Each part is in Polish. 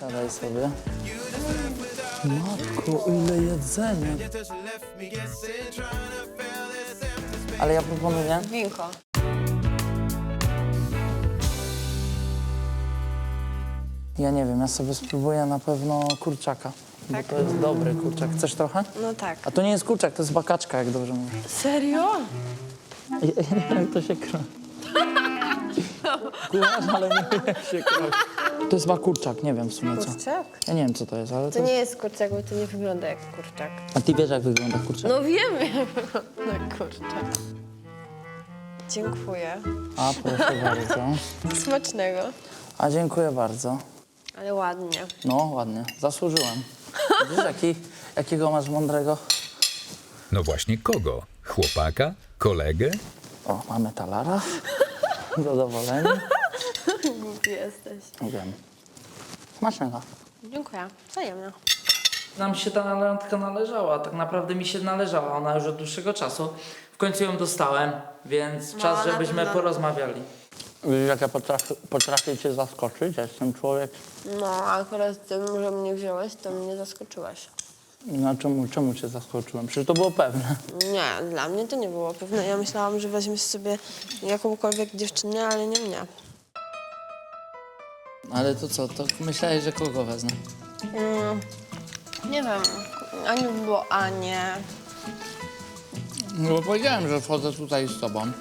Siadaj sobie. Matko, ile jedzenia. Ale ja proponuję, Winko. ja nie wiem, ja sobie spróbuję na pewno kurczaka. Bo to jest dobry kurczak. Chcesz trochę? No tak. A to nie jest kurczak, to jest bakaczka, jak dobrze mówię. Serio? Ja, ja nie wiem, jak to się kroi. Kuchasz, ale nie wiem, jak się kroi. To jest chyba kurczak, nie wiem w sumie co. Kurczak? Ja nie wiem, co to jest, ale to... To nie jest kurczak, bo to nie wygląda jak kurczak. A ty wiesz, jak wygląda kurczak? No wiem, jak wygląda jak kurczak. Dziękuję. A, proszę bardzo. Smacznego. A, dziękuję bardzo. Ale ładnie. No, ładnie. Zasłużyłem. Wiesz, jaki, jakiego masz mądrego? No właśnie kogo? Chłopaka? Kolegę? O, mamy talara. Zadowoleni. Głupi jesteś. Wiem. Smacznego. Dziękuję. Wzajemnie. Nam się ta randka należała, tak naprawdę mi się należała ona już od dłuższego czasu. W końcu ją dostałem, więc czas, na żebyśmy pewno. porozmawiali. Widzisz, jak ja potrafię, potrafię cię zaskoczyć? Ja jestem człowiek. No, a akurat tym, że mnie wziąłeś, to mnie zaskoczyłeś. No czemu, czemu cię zaskoczyłem? Przecież to było pewne. Nie, dla mnie to nie było pewne. Ja myślałam, że weźmiesz sobie jakąkolwiek dziewczynę, ale nie mnie. Ale to co, to myślałeś, że kogo wezmę? Mm, nie wiem, ani by było Anię. No bo powiedziałem, że wchodzę tutaj z tobą.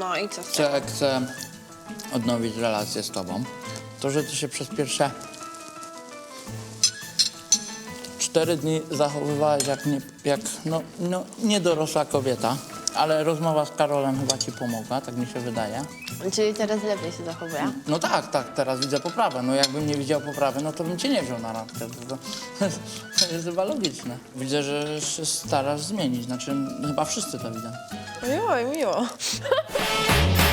No i co z tego? Chcę, chcę odnowić relację z tobą. To, że ty się przez pierwsze cztery dni zachowywałeś jak, nie, jak no, no, niedorosła kobieta, ale rozmowa z Karolem chyba ci pomogła, tak mi się wydaje. Czyli teraz lepiej się zachowuję? No tak, tak, teraz widzę poprawę. No jakbym nie widział poprawy, no to bym cię nie wziął na randkę. To, to, to jest chyba logiczne. Widzę, że się starasz zmienić, znaczy chyba wszyscy to widzą. Miło, miło.